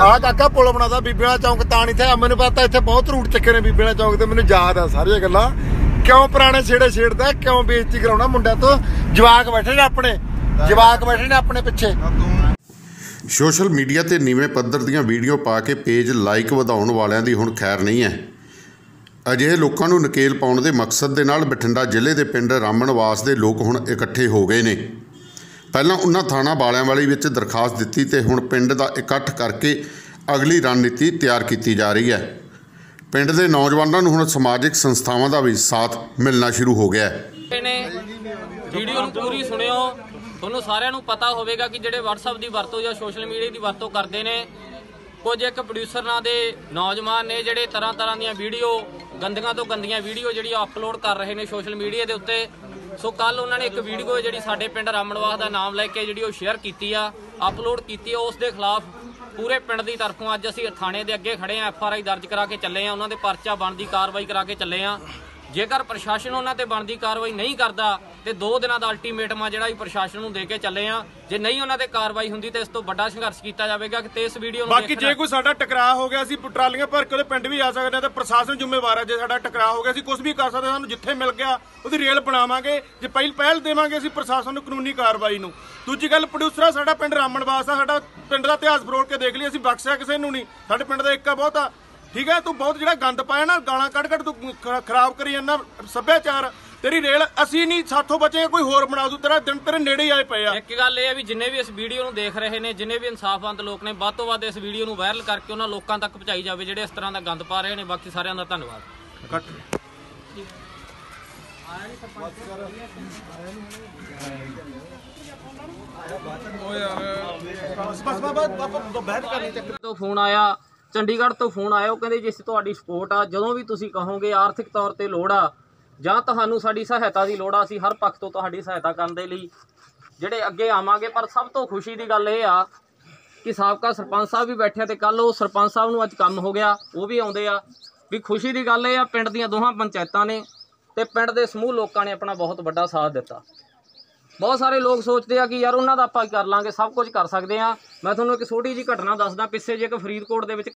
ਆ ਕਾਕਾ, ਪੁਲ ਬਣਾਦਾ ਬੀਬੀਆਂ ਚੌਂਕ ਤਾਂ ਨਹੀਂ ਤੇ ਮੈਨੂੰ ਪਤਾ ਇੱਥੇ ਬਹੁਤ ਰੂਟ ਚੱਕੇ ਨੇ ਬੀਬੀਆਂ ਚੌਂਕ ਤੇ, ਮੈਨੂੰ ਯਾਦ ਆ ਸਾਰੀਆਂ ਗੱਲਾਂ। ਕਿਉਂ ਪੁਰਾਣੇ ਛੇੜੇ ਛੇੜਦਾ, ਕਿਉਂ ਬੇਇੱਜ਼ਤੀ ਕਰਾਉਣਾ ਮੁੰਡਿਆਂ ਤੋਂ? ਜਵਾਕ ਬੈਠੇ ਨੇ ਆਪਣੇ, ਜਵਾਕ ਬੈਠੇ ਨੇ ਆਪਣੇ ਪਿੱਛੇ। ਸੋਸ਼ਲ ਮੀਡੀਆ ਤੇ ਨੀਵੇਂ ਪੱਧਰ ਦੀਆਂ ਵੀਡੀਓ ਪਾ ਕੇ ਪੇਜ ਲਾਈਕ ਵਧਾਉਣ ਵਾਲਿਆਂ ਦੀ ਹੁਣ ਖੈਰ ਨਹੀਂ ਹੈ। ਅਜਿਹੇ ਲੋਕਾਂ ਨੂੰ ਨਕੇਲ ਪਾਉਣ ਦੇ ਮਕਸਦ ਦੇ ਨਾਲ ਬਠਿੰਡਾ ਜ਼ਿਲ੍ਹੇ ਦੇ ਪਿੰਡ ਰਾਮਣਵਾਸ ਦੇ ਲੋਕ ਹੁਣ ਇਕੱਠੇ ਹੋ ਗਏ ਨੇ। ਪਹਿਲਾਂ ਉਹਨਾਂ ਥਾਣਾ ਬਾਲਿਆਂ ਵਾਲੀ ਵਿੱਚ ਦਰਖਾਸਤ ਦਿੱਤੀ ਤੇ ਹੁਣ ਪਿੰਡ ਦਾ ਇਕੱਠ ਕਰਕੇ ਅਗਲੀ ਰਣਨੀਤੀ ਤਿਆਰ ਕੀਤੀ ਜਾ ਰਹੀ ਹੈ। ਪਿੰਡ ਦੇ ਨੌਜਵਾਨਾਂ ਨੂੰ ਹੁਣ ਸਮਾਜਿਕ ਸੰਸਥਾਵਾਂ ਦਾ ਵੀ ਸਾਥ ਮਿਲਣਾ ਸ਼ੁਰੂ ਹੋ ਗਿਆ ਹੈ। ਵੀਡੀਓ ਨੂੰ ਪੂਰੀ ਸੁਣਿਓ। ਤੁਹਾਨੂੰ ਸਾਰਿਆਂ ਨੂੰ ਪਤਾ ਹੋਵੇਗਾ ਕਿ ਜਿਹੜੇ WhatsApp ਦੀ ਵਰਤੋਂ ਜਾਂ ਸੋਸ਼ਲ ਮੀਡੀਆ ਦੀ ਵਰਤੋਂ ਕਰਦੇ ਨੇ, ਕੁਝ ਇੱਕ ਪ੍ਰੋਡਿਊਸਰ ਨਾਂ ਦੇ ਨੌਜਵਾਨ ਨੇ ਜਿਹੜੇ ਤਰ੍ਹਾਂ ਤਰ੍ਹਾਂ ਦੀਆਂ ਵੀਡੀਓ ਗੰਦੀਆਂ ਤੋਂ ਗੰਦੀਆਂ ਵੀਡੀਓ ਜਿਹੜੀ ਅਪਲੋਡ ਕਰ ਰਹੇ ਨੇ ਸੋਸ਼ਲ ਮੀਡੀਆ ਦੇ ਉੱਤੇ। ਸੋ ਕੱਲ ਉਹਨਾਂ ਨੇ ਇੱਕ ਵੀਡੀਓ ਜਿਹੜੀ ਸਾਡੇ ਪਿੰਡ ਰਾਮਣਵਾਸ ਦਾ ਨਾਮ ਲੈ ਕੇ ਜਿਹੜੀ ਉਹ ਸ਼ੇਅਰ ਕੀਤੀ ਆ ਅਪਲੋਡ ਕੀਤੀ ਆ, ਉਸ ਦੇ ਖਿਲਾਫ ਪੂਰੇ ਪਿੰਡ ਦੀ ਤਰਫੋਂ ਅੱਜ ਅਸੀਂ ਥਾਣੇ ਦੇ ਅੱਗੇ ਖੜੇ ਆ ਐਫ ਆਰ ਆਈ ਦਰਜ ਕਰਾ ਕੇ ਚੱਲੇ ਆ, ਉਹਨਾਂ ਦੇ ਪਰਚਾ ਬਣਦੀ ਕਾਰਵਾਈ ਕਰਾ ਕੇ ਚੱਲੇ ਆ। ਜੇਕਰ ਪ੍ਰਸ਼ਾਸਨ ਉਹਨਾਂ ਤੇ ਬਣਦੀ ਕਾਰਵਾਈ ਨਹੀਂ ਕਰਦਾ ਤੇ 2 ਦਿਨਾਂ ਦਾ ਅਲਟੀਮੇਟਮ ਆ ਜਿਹੜਾ ਵੀ ਪ੍ਰਸ਼ਾਸਨ ਨੂੰ ਦੇ ਕੇ ਚੱਲੇ ਆ। ਜੇ ਨਹੀਂ ਉਹਨਾਂ ਤੇ ਕਾਰਵਾਈ ਹੁੰਦੀ ਤੇ ਇਸ ਤੋਂ ਵੱਡਾ ਸੰਘਰਸ਼ ਕੀਤਾ ਜਾਵੇਗਾ ਕਿ ਤੇ ਇਸ ਵੀਡੀਓ ਨੂੰ ਬਾਕੀ ਜੇ ਕੋਈ ਸਾਡਾ ਟਕਰਾਅ ਹੋ ਗਿਆ ਅਸੀਂ ਟਰਾਲੀਆਂ ਭਰ ਕੇ ਉਹਦੇ ਪਿੰਡ ਵੀ ਆ ਸਕਦੇ ਹਾਂ ਤੇ ਪ੍ਰਸ਼ਾਸਨ ਜ਼ਿੰਮੇਵਾਰ ਹੈ ਜੇ ਸਾਡਾ ਟਕਰਾਅ ਹੋ ਗਿਆ ਅਸੀਂ ਕੁਝ ਵੀ ਕਰ ਸਕਦੇ ਸਾਨੂੰ ਜਿੱਥੇ ਮਿਲ ਗਿਆ ਉਹਦੀ ਰੇਲ ਬਣਾਵਾਂਗੇ। ਜੇ ਪਹਿਲ ਪਹਿਲ ਦੇਵਾਂਗੇ ਅਸੀਂ ਪ੍ਰਸ਼ਾਸਨ ਨੂੰ ਕਾਨੂੰਨੀ ਕਾਰਵਾਈ ਨੂੰ। ਦੂਜੀ ਗੱਲ ਪ੍ਰੋਡਿਊਸਰ ਸਾਡਾ ਪਿੰਡ ਰਾਮਣਵਾਸ ਆ ਸਾਡਾ ਪਿੰਡ ਦਾ ਇਤਿਹਾਸ ਫਰੋੜ ਕੇ ਦੇਖ ਲਈ ਅਸੀਂ ਬਖਸ਼ਿਆ ਕਿਸੇ ਨੂੰ ਨਹੀਂ। ਸਾਡੇ ਪਿੰਡ ਦਾ ਇੱਕਾ ਬਹੁਤ ਆ। ਠੀਕ ਹੈ ਤੂੰ ਬਹੁਤ ਜਿਹੜਾ ਗੰਦ ਪਾਇਆ ਨਾ ਗਾਲਾਂ ਕੱਢ ਕੱਢ ਤੂੰ ਖਰਾਬ ਕਰੀ ਜਾਂਦਾ ਸੱਭਿਆਚਾਰ। ਤੇਰੀ ਰੇਲ ਅਸੀਂ ਨਹੀਂ ਸਾਥੋਂ ਬਚੇ ਕੋਈ ਹੋਰ ਬਣਾ ਦੂ ਤੇਰਾ ਦਿਨ ਤੇਰੇ ਨੇੜੇ ਹੀ ਆਏ ਪਏ ਆ। ਇੱਕ ਗੱਲ ਇਹ ਹੈ ਵੀ ਜਿੰਨੇ ਵੀ ਇਸ ਵੀਡੀਓ ਨੂੰ ਦੇਖ ਰਹੇ ਨੇ ਜਿੰਨੇ ਵੀ ਇਨਸਾਫਵੰਤ ਲੋਕ ਨੇ ਵੱਧ ਤੋਂ ਵੱਧ ਇਸ ਵੀਡੀਓ ਨੂੰ ਵਾਇਰਲ ਕਰਕੇ ਉਹਨਾਂ ਲੋਕਾਂ ਤੱਕ ਪਹੁੰਚਾਈ ਜਾਵੇ ਜਿਹੜੇ ਇਸ ਤਰ੍ਹਾਂ ਦਾ ਗੰਦ ਪਾ ਰਹੇ ਨੇ। ਬਾਕੀ ਸਾਰਿਆਂ ਦਾ ਧੰਨਵਾਦ। ਕੱਟ। ਤੋਂ ਫੋਨ ਆਇਆ ਚੰਡੀਗੜ੍ਹ ਤੋਂ ਫੋਨ ਆਇਆ ਉਹ ਕਹਿੰਦੇ ਜੀ ਅਸੀਂ ਤੁਹਾਡੀ ਸਪੋਰਟ ਆ। ਜਦੋਂ ਵੀ ਤੁਸੀਂ ਕਹੋਗੇ ਆਰਥਿਕ ਤੌਰ ਤੇ ਲੋੜ ਆ ਜਾਂ ਤੁਹਾਨੂੰ ਸਾਡੀ ਸਹਾਇਤਾ ਦੀ ਲੋੜ ਆ, ਅਸੀਂ ਹਰ ਪੱਖ ਤੋਂ ਤੁਹਾਡੀ ਸਹਾਇਤਾ ਕਰਨ ਦੇ ਲਈ ਜਿਹੜੇ ਅੱਗੇ ਆਵਾਂਗੇ, ਪਰ ਸਭ ਤੋਂ ਖੁਸ਼ੀ ਦੀ ਗੱਲ ਇਹ ਆ ਕਿ ਸਾਬਕਾ ਸਰਪੰਚ ਸਾਹਿਬ ਵੀ ਬੈਠੇ ਆ ਤੇ ਕੱਲ ਉਹ ਸਰਪੰਚ ਸਾਹਿਬ ਨੂੰ ਅੱਜ ਕੰਮ ਹੋ ਗਿਆ, ਉਹ ਵੀ ਆਉਂਦੇ ਆ। ਵੀ ਖੁਸ਼ੀ ਦੀ ਗੱਲ ਇਹ ਆ, ਪਿੰਡ ਦੀਆਂ ਦੋਹਾਂ ਪੰਚਾਇਤਾਂ ਨੇ ਤੇ ਪਿੰਡ ਦੇ ਸਮੂਹ ਲੋਕਾਂ ਨੇ ਆਪਣਾ ਬਹੁਤ ਵੱਡਾ ਸਾਥ ਦਿੱਤਾ। ਬਹੁਤ ਸਾਰੇ ਲੋਕ ਸੋਚਦੇ ਆ ਕਿ ਯਾਰ ਉਹਨਾਂ ਦਾ ਆਪਾਂ ਕੀ ਕਰ ਲਾਂਗੇ, ਸਭ ਕੁਝ ਕਰ ਸਕਦੇ ਆ। ਮੈਂ ਤੁਹਾਨੂੰ ਇੱਕ ਛੋਟੀ ਜੀ ਘਟਨਾ ਦੱਸਦਾ, ਪਿੱਛੇ ਜੇ ਇੱਕ ਫਰੀਦਕੋਟ ਦੇ ਵਿੱਚ